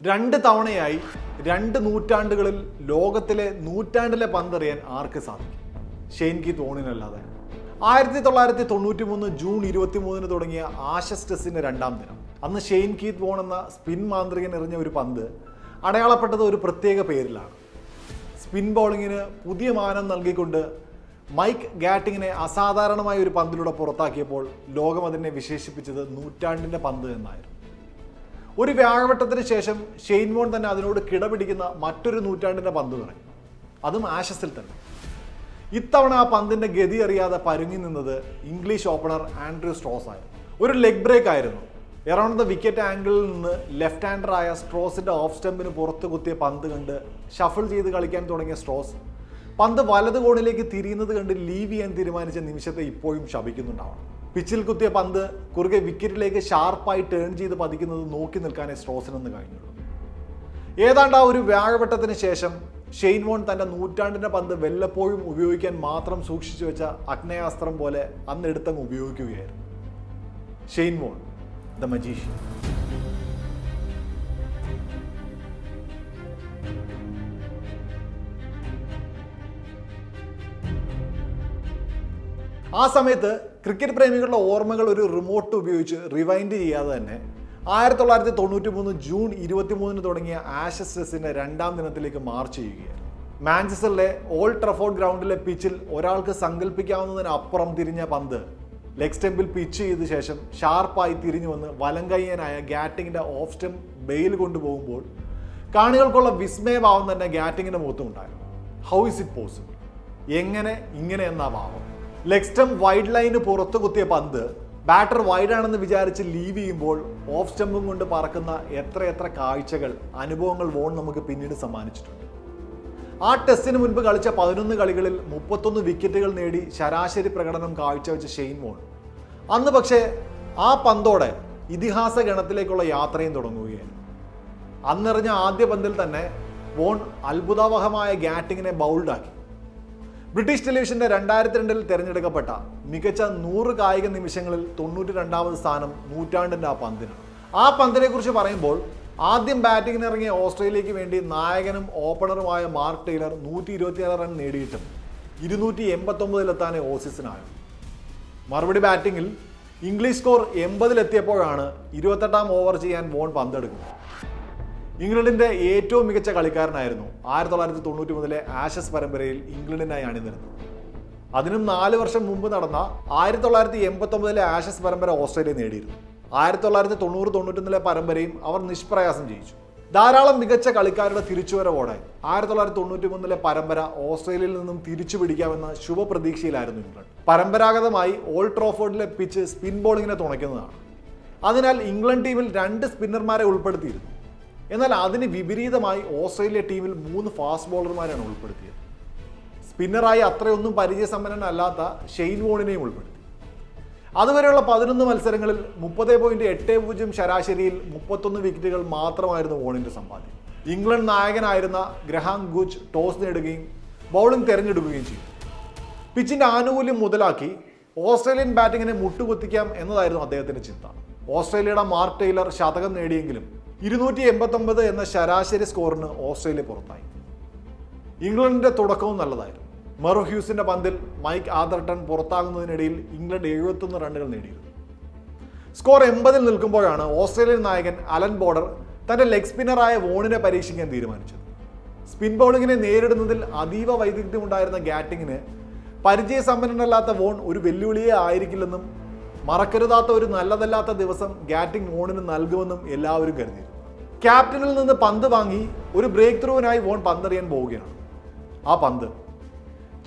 രണ്ട് തവണയായി രണ്ട് നൂറ്റാണ്ടുകളിൽ ലോകത്തിലെ നൂറ്റാണ്ടിലെ പന്തെറിയാൻ ആർക്ക് സാധിക്കും? ഷെയ്ൻ കി തോണിനല്ലാതെ ആയിരത്തി തൊള്ളായിരത്തി തൊണ്ണൂറ്റി മൂന്ന് ജൂൺ ഇരുപത്തി മൂന്നിന് തുടങ്ങിയ ആഷസ് ടെസ്റ്റിന്റെ രണ്ടാം ദിനം. അന്ന് ഷെയ്ൻ കീത്ത് വോൺ എന്ന സ്പിൻ മാന്ത്രികൻ എറിഞ്ഞ ഒരു പന്ത് അടയാളപ്പെട്ടത് ഒരു പ്രത്യേക പേരിലാണ്. സ്പിൻ ബോളിങ്ങിന് പുതിയ മാനം നൽകിക്കൊണ്ട് മൈക്ക് ഗാറ്റിങ്ങിനെ അസാധാരണമായ ഒരു പന്തിലൂടെ പുറത്താക്കിയപ്പോൾ ലോകം അതിനെ വിശേഷിപ്പിച്ചത് നൂറ്റാണ്ടിന്റെ പന്ത് എന്നായിരുന്നു. ഒരു വ്യാഴവട്ടത്തിന് ശേഷം ഷെയ്ൻ മോൺ തന്നെ അതിനോട് കിടപിടിക്കുന്ന മറ്റൊരു നൂറ്റാണ്ടിന്റെ പന്ത് തുടങ്ങി. അതും ആഷസിൽ തന്നെ. ഇത്തവണ ആ പന്തിന്റെ ഗതി അറിയാതെ പരുങ്ങി നിന്നത് ഇംഗ്ലീഷ് ഓപ്പണർ ആൻഡ്രൂ സ്ട്രോസ് ആയിരുന്നു ഒരു ലെഗ് ബ്രേക്ക് ആയിരുന്നു. എറൗണ്ട് ദ വിക്കറ്റ് ആംഗിളിൽ നിന്ന് ലെഫ്റ്റ് ഹാൻഡറായ സ്ട്രോസിന്റെ ഓഫ് സ്റ്റമ്പിന് പുറത്ത് കുത്തിയ പന്ത് കണ്ട് ഷഫിൾ ചെയ്ത് കളിക്കാൻ തുടങ്ങിയ സ്ട്രോസ്. പന്ത് വലത് കോണിലേക്ക് തിരിയുന്നത് കണ്ട് ലീവ് ചെയ്യാൻ തീരുമാനിച്ച നിമിഷത്തെ ഇപ്പോഴും ശപിക്കുന്നുണ്ടാവണം. പിച്ചിൽ കുത്തിയ പന്ത് കുറുകെ വിക്കറ്റിലേക്ക് ഷാർപ്പായി ടേൺ ചെയ്ത് പതിക്കുന്നത് നോക്കി നിൽക്കാനേ സ്ട്രോസിനൊന്ന് കഴിഞ്ഞുള്ളൂ. ഏതാണ്ട് ആ ഒരു വ്യാഴവട്ടത്തിന് ശേഷം ഷെയ്ൻ വോൺ തന്റെ നൂറ്റാണ്ടിന്റെ പന്ത് വല്ലപ്പോഴും ഉപയോഗിക്കാൻ മാത്രം സൂക്ഷിച്ചു വെച്ച അഗ്നയാസ്ത്രം പോലെ അന്നെടുത്തങ്ങ് ഉപയോഗിക്കുകയായിരുന്നു. ഷെയ്ൻ വോൺ ദ മജീഷ്യൻ ആ സമയത്ത് ക്രിക്കറ്റ് പ്രേമികളുടെ ഓർമ്മകൾ ഒരു റിമോട്ട് ഉപയോഗിച്ച് റിവൈൻഡ് ചെയ്യാതെ തന്നെ ആയിരത്തി തൊള്ളായിരത്തി തൊണ്ണൂറ്റി മൂന്ന് ജൂൺ ഇരുപത്തി മൂന്നിന് തുടങ്ങിയ ആഷസ് ടെസ്റ്റിന്റെ രണ്ടാം ദിനത്തിലേക്ക് മാർച്ച് ചെയ്യുകയാണ്. മാഞ്ചസ്റ്ററിലെ ഓൾഡ് ട്രഫോർഡ് ഗ്രൗണ്ടിലെ പിച്ചിൽ ഒരാൾക്ക് സങ്കല്പിക്കാവുന്നതിനപ്പുറം തിരിഞ്ഞ പന്ത് ലെഗ് സ്റ്റെമ്പിൽ പിച്ച് ചെയ്ത ശേഷം ഷാർപ്പായി തിരിഞ്ഞു വന്ന് വലങ്കയ്യനായ ഗാറ്റിങ്ങിന്റെ ഓഫ് സ്റ്റെം ബെയിൽ കൊണ്ടുപോകുമ്പോൾ കാണികൾക്കുള്ള വിസ്മയഭാവം തന്നെ ഗാറ്റിങ്ങിന്റെ മുഖത്തും ഉണ്ടായിരുന്നു. ഹൗ ഇസ് ഇറ്റ് പോസിബിൾ എങ്ങനെ ഇങ്ങനെ എന്നാ ഭാവം? ലെഗ് വൈഡ് ലൈന് പുറത്തു കുത്തിയ പന്ത്. ബാറ്റർ വൈഡ് ആണെന്ന് വിചാരിച്ച് ലീവ് ചെയ്യുമ്പോൾ ഓഫ് സ്റ്റമ്പും കൊണ്ട് പറക്കുന്ന എത്ര എത്ര കാഴ്ചകൾ അനുഭവങ്ങൾ വോൺ നമുക്ക് പിന്നീട് സമ്മാനിച്ചിട്ടുണ്ട്. ആ ടെസ്റ്റിന് മുൻപ് കളിച്ച പതിനൊന്ന് കളികളിൽ മുപ്പത്തൊന്ന് വിക്കറ്റുകൾ നേടി ശരാശരി പ്രകടനം കാഴ്ചവെച്ച ഷെയ്ൻ വോൺ. അന്ന് പക്ഷേ ആ പന്തോടെ ഇതിഹാസ ഗണത്തിലേക്കുള്ള യാത്രയും തുടങ്ങുകയാണ് അന്നെറിഞ്ഞ ആദ്യ പന്തിൽ തന്നെ വോൺ അത്ഭുതാവഹമായ ഗാറ്റിങ്ങിനെ ബൗൾഡാക്കി ബ്രിട്ടീഷ് ടെലിവിഷന്റെ രണ്ടായിരത്തി രണ്ടിൽ തിരഞ്ഞെടുക്കപ്പെട്ട മികച്ച നൂറ് കായിക നിമിഷങ്ങളിൽ തൊണ്ണൂറ്റി രണ്ടാമത് സ്ഥാനം നൂറ്റാണ്ടിന്റെ ആ പന്തിനാണ് ആ പന്തിനെ കുറിച്ച് പറയുമ്പോൾ ആദ്യം ബാറ്റിങ്ങിന് ഇറങ്ങിയ ഓസ്ട്രേലിയക്ക് വേണ്ടി നായകനും ഓപ്പണറുമായ മാർക്ക് ടൈലർ നൂറ്റി ഇരുപത്തിയാറ് റൺ നേടിയിട്ടും ഇരുന്നൂറ്റി എൺപത്തൊമ്പതിലെത്താനേ ഓസീസിനായത് മറുപടി ബാറ്റിങ്ങിൽ ഇംഗ്ലീഷ് സ്കോർ എൺപതിലെത്തിയപ്പോഴാണ് ഇരുപത്തെട്ടാം ഓവർ ചെയ്യാൻ വോൺ പന്തെടുക്കുന്നത്. ഇംഗ്ലണ്ടിന്റെ ഏറ്റവും മികച്ച കളിക്കാരനായിരുന്നു. ആയിരത്തി തൊള്ളായിരത്തി തൊണ്ണൂറ്റി മുതലെ ആഷസ് പരമ്പരയിൽ ഇംഗ്ലണ്ടിനായി അണിനിരുന്നത് അതിനും നാല് വർഷം മുമ്പ് നടന്ന ആയിരത്തി തൊള്ളായിരത്തി എൺപത്തി ഒമ്പതിലെ ആഷസ് പരമ്പര ഓസ്ട്രേലിയ നേടിയിരുന്നു. ആയിരത്തി തൊള്ളായിരത്തി തൊണ്ണൂറ് തൊണ്ണൂറ്റൊന്നിലെ പരമ്പരയും അവർ നിഷ്പ്രയാസം ജയിച്ചു. ധാരാളം മികച്ച കളിക്കാരുടെ തിരിച്ചുവരവോടെ ആയിരത്തി തൊള്ളായിരത്തി തൊണ്ണൂറ്റി മൂന്നിലെ പരമ്പര ഓസ്ട്രേലിയയിൽ നിന്നും തിരിച്ചു പിടിക്കാമെന്ന ശുഭപ്രതീക്ഷയിലായിരുന്നു ഇംഗ്ലണ്ട്. പരമ്പരാഗതമായി ഓൾഡ് ട്രോഫോർഡിലെ പിച്ച് സ്പിൻ ബോളിങ്ങിനെ തുണയ്ക്കുന്നതാണ്. അതിനാൽ ഇംഗ്ലണ്ട് ടീമിൽ രണ്ട് സ്പിന്നർമാരെ ഉൾപ്പെടുത്തിയിരുന്നു. എന്നാൽ അതിന് വിപരീതമായി ഓസ്ട്രേലിയ ടീമിൽ മൂന്ന് ഫാസ്റ്റ് ബോളർമാരാണ് ഉൾപ്പെടുത്തിയത്. സ്പിന്നറായി അത്രയൊന്നും പരിചയസമ്പന്നനല്ലാത്ത ഷെയ്ൻ വോണിനെയും ഉൾപ്പെടുത്തി. അതുവരെയുള്ള പതിനൊന്ന് മത്സരങ്ങളിൽ മുപ്പത് പോയിന്റ് എട്ട് പൂജ്യം ശരാശരിയിൽ മുപ്പത്തൊന്ന് വിക്കറ്റുകൾ മാത്രമായിരുന്നു വോണിന്റെ സമ്പാദ്യം. ഇംഗ്ലണ്ട് നായകനായിരുന്ന ഗ്രഹാം ഗുജ് ടോസ് നേടുകയും ബൗളിംഗ് തിരഞ്ഞെടുക്കുകയും ചെയ്തു. പിച്ചിന്റെ ആനുകൂല്യം മുതലാക്കി ഓസ്ട്രേലിയൻ ബാറ്റിങ്ങിനെ മുട്ടുകുത്തിക്കാം എന്നതായിരുന്നു അദ്ദേഹത്തിന്റെ ചിന്ത. ഓസ്ട്രേലിയയുടെ മാർക്ക് ടൈലർ ശതകം നേടിയെങ്കിലും ഇരുന്നൂറ്റി എൺപത്തൊമ്പത് എന്ന ശരാശരി സ്കോറിന് ഓസ്ട്രേലിയ പുറത്തായി. ഇംഗ്ലണ്ടിന്റെ തുടക്കവും നല്ലതായിരുന്നു. മെറു ഹ്യൂസിന്റെ പന്തിൽ മൈക്ക് ആദർട്ടൺ പുറത്താകുന്നതിനിടയിൽ ഇംഗ്ലണ്ട് എഴുപത്തൊന്ന് റണ്ണുകൾ നേടിയിരുന്നു. സ്കോർ എൺപതിൽ നിൽക്കുമ്പോഴാണ് ഓസ്ട്രേലിയൻ നായകൻ അലൻ ബോർഡർ തന്റെ ലെഗ് സ്പിന്നറായ വോണിനെ പരീക്ഷിക്കാൻ തീരുമാനിച്ചത്. സ്പിൻ ബൗളിങ്ങിനെ നേരിടുന്നതിൽ അതീവ വൈദഗ്ധ്യമുണ്ടായിരുന്ന ഗാറ്റിങ്ങിന് പരിചയസമ്പന്നനല്ലാത്ത വോൺ ഒരു വെല്ലുവിളിയെ ആയിരിക്കില്ലെന്നും മറക്കരുതാത്ത ഒരു നല്ലതല്ലാത്ത ദിവസം ഗാറ്റിംഗ് വോണിന് നൽകുമെന്നും എല്ലാവരും കരുതിയിരുന്നു ക്യാപ്റ്റനിൽ നിന്ന് പന്ത് വാങ്ങി ഒരു ബ്രേക്ക് ത്രൂവിനായി വോൺ പന്തെറിയാൻ പോവുകയാണ്. ആ പന്ത്.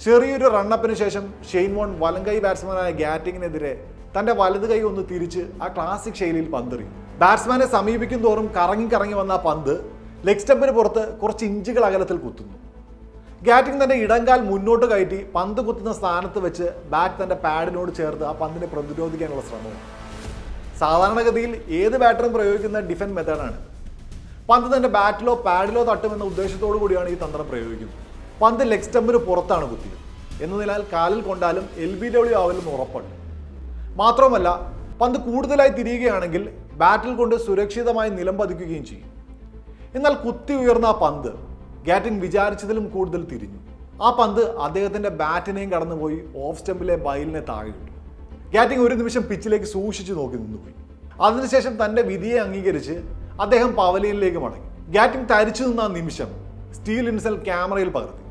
ചെറിയൊരു റണ്ണപ്പിന് ശേഷം ഷെയ്ൻ വോൺ വലങ്കൈ ബാറ്റ്സ്മാനായ ഗാറ്റിങ്ങിനെതിരെ തന്റെ വലത് കൈ ഒന്ന് തിരിച്ച് ആ ക്ലാസിക് ശൈലിയിൽ പന്തെറിയും ബാറ്റ്സ്മാനെ സമീപിക്കും തോറും കറങ്ങി കറങ്ങി വന്ന ആ പന്ത് ലെഗ് സ്റ്റമ്പിന് പുറത്ത് കുറച്ച് ഇഞ്ചുകൾ അകലത്തിൽ കുത്തുന്നു. ഗാറ്റിംഗ് തന്റെ ഇടങ്കാൽ മുന്നോട്ട് കയറ്റി പന്ത് കുത്തുന്ന സ്ഥാനത്ത് വെച്ച് ബാറ്റ് തന്റെ പാഡിനോട് ചേർത്ത് ആ പന്തിനെ പ്രതിരോധിക്കാനുള്ള ശ്രമവും. സാധാരണഗതിയിൽ ഏത് ബാറ്ററും പ്രയോഗിക്കുന്ന ഡിഫൻസ് മെത്തേഡാണ്. പന്ത് തന്റെ ബാറ്റിലോ പാഡിലോ തട്ടുമെന്ന ഉദ്ദേശത്തോടു കൂടിയാണ് ഈ തന്ത്രം പ്രയോഗിക്കുന്നത്. പന്ത് ലെഗ് സ്റ്റമ്പിന് പുറത്താണ് കുത്തിയത്. എന്നതിനാൽ കാലിൽ കൊണ്ടാലും എൽ ബി ഡബ്ല്യു ആവില്ലെന്ന് ഉറപ്പുണ്ട് മാത്രവുമല്ല പന്ത് കൂടുതലായി തിരിയുകയാണെങ്കിൽ ബാറ്റിൽ കൊണ്ട് സുരക്ഷിതമായി നിലം പതിക്കുകയും ചെയ്യും. എന്നാൽ കുത്തി ഉയർന്ന ആ പന്ത് ഗാറ്റിൻ വിചാരിച്ചതിലും കൂടുതൽ തിരിഞ്ഞു. ആ പന്ത് അദ്ദേഹത്തിന്റെ ബാറ്റിനെയും കടന്നുപോയി ഓഫ് സ്റ്റംപിലെ ബൈലിനെ താഴെ ഇട്ടു ഗാറ്റിംഗ് ഒരു നിമിഷം പിച്ചിലേക്ക് സൂക്ഷിച്ചു നോക്കി നിന്നുപോയി. അതിനുശേഷം തന്റെ വിധിയെ അംഗീകരിച്ച് അദ്ദേഹം പവലിയനിലേക്ക് മടങ്ങി. ഗാറ്റിംഗ് തരിച്ചു നിന്ന നിമിഷം സ്റ്റീൽ ഇൻസൽ ക്യാമറയിൽ പകർത്തി.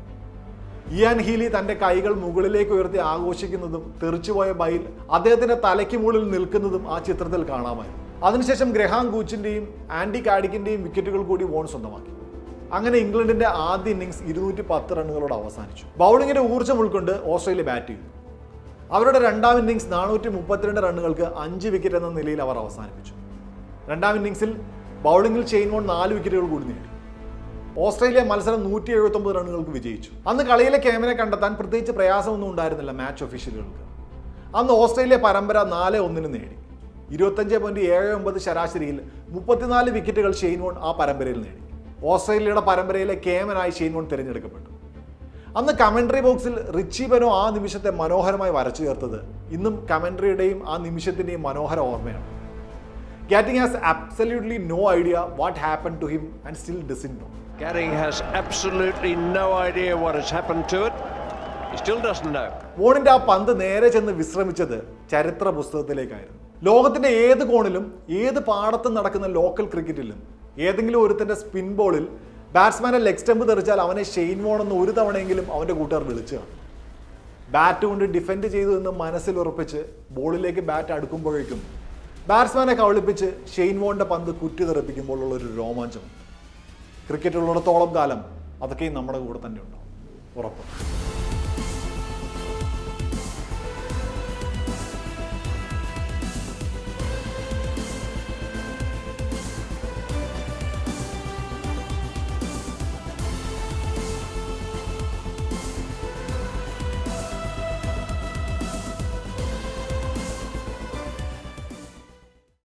ഇയാൻ ഹീലി തന്റെ കൈകൾ മുകളിലേക്ക് ഉയർത്തി ആഘോഷിക്കുന്നതും തെറിച്ചുപോയ ബൈൽ അദ്ദേഹത്തിന്റെ തലയ്ക്ക് മുകളിൽ നിൽക്കുന്നതും ആ ചിത്രത്തിൽ കാണാമായിരുന്നു. അതിനുശേഷം ഗ്രഹാം ഗൂച്ചിന്റെയും ആൻഡി കാഡിക്കിന്റെയും വിക്കറ്റുകൾ കൂടി വോൺ സ്വന്തമാക്കി. അങ്ങനെ ഇംഗ്ലണ്ടിന്റെ ആദ്യ ഇന്നിങ്സ് ഇരുന്നൂറ്റി പത്ത് റണ്ണുകളോട് അവസാനിച്ചു. ബൗളിങ്ങിന്റെ ഊർജം ഉൾക്കൊണ്ട് ഓസ്ട്രേലിയ ബാറ്റ് ചെയ്തു. അവരുടെ രണ്ടാം ഇന്നിങ്സ് നാനൂറ്റി മുപ്പത്തിരണ്ട് റണ്ണുകൾക്ക് അഞ്ച് വിക്കറ്റ് എന്ന നിലയിൽ അവർ അവസാനിപ്പിച്ചു. രണ്ടാം ഇന്നിങ്സിൽ ബൗളിംഗിൽ വോൺ നാല് വിക്കറ്റുകൾ കൂടി നേടി. ഓസ്ട്രേലിയ മത്സരം നൂറ്റി എഴുപത്തൊമ്പത് റണ്ണുകൾക്ക് വിജയിച്ചു. അന്ന് കളിയിലെ ക്യാമറ കണ്ടെത്താൻ പ്രത്യേകിച്ച് പ്രയാസമൊന്നും ഉണ്ടായിരുന്നില്ല മാച്ച് ഒഫീഷ്യലുകൾക്ക് അന്ന് ഓസ്ട്രേലിയ പരമ്പര നാല് ഒന്നിന് നേടി. ഇരുപത്തഞ്ച് പോയിന്റ് ഏഴ് ഒമ്പത് ശരാശരിയിൽ മുപ്പത്തിനാല് വിക്കറ്റുകൾ ഷെയ്ൻ വോൺ ആ പരമ്പരയിൽ നേടി. ഓസ്ട്രേലിയയുടെ പരമ്പരയിലെ കേമനായി ഷെയ്ൻ വോൺ തിരഞ്ഞെടുക്കപ്പെട്ടു അന്ന് കമൻട്രി ബോക്സിൽ റിച്ചി ബനോ ആ നിമിഷത്തെ മനോഹരമായി വരച്ചു ചേർത്തത് ഇന്നും കമൻട്രിയുടെയും ആ നിമിഷത്തിന്റെയും മനോഹര ഓർമ്മയാണ് Gatting has absolutely no idea what happen to him and still doesn't know Gatting has absolutely no idea what has happened to it. He still doesn't know. വോണിന്റെ ആ പന്ത് നേരെ ചെന്ന് വിശ്രമിച്ചത് ചരിത്ര പുസ്തകത്തിലേക്കായിരുന്നു ലോകത്തിന്റെ ഏത് കോണിലും ഏത് പാടത്തും നടക്കുന്ന ലോക്കൽ ക്രിക്കറ്റിലും ഏതെങ്കിലും ഒരുത്തന്റെ സ്പിൻ ബോളിൽ ബാറ്റ്സ്മാനെ ലെഗ് സ്റ്റംപ് തെറിച്ചാൽ അവനെ ഷെയിൻ വോൺ എന്ന് ഒരു തവണയെങ്കിലും അവന്റെ കൂട്ടുകാർ വിളിച്ചു കാണും. ബാറ്റ് കൊണ്ട് ഡിഫെൻഡ് ചെയ്തു എന്ന് മനസ്സിൽ ഉറപ്പിച്ച് ബോളിലേക്ക് ബാറ്റ് അടുക്കുമ്പോഴേക്കും ബാറ്റ്സ്മാനെ കവളിപ്പിച്ച് ഷെയിൻ വോണിന്റെ പന്ത് കുറ്റി തെറിപ്പിക്കുമ്പോഴുള്ള ഒരു രോമാഞ്ചം. ക്രിക്കറ്റ് ഉള്ളിടത്തോളം കാലം അതൊക്കെയും നമ്മുടെ കൂടെ തന്നെ ഉണ്ടാവും. ഉറപ്പ്.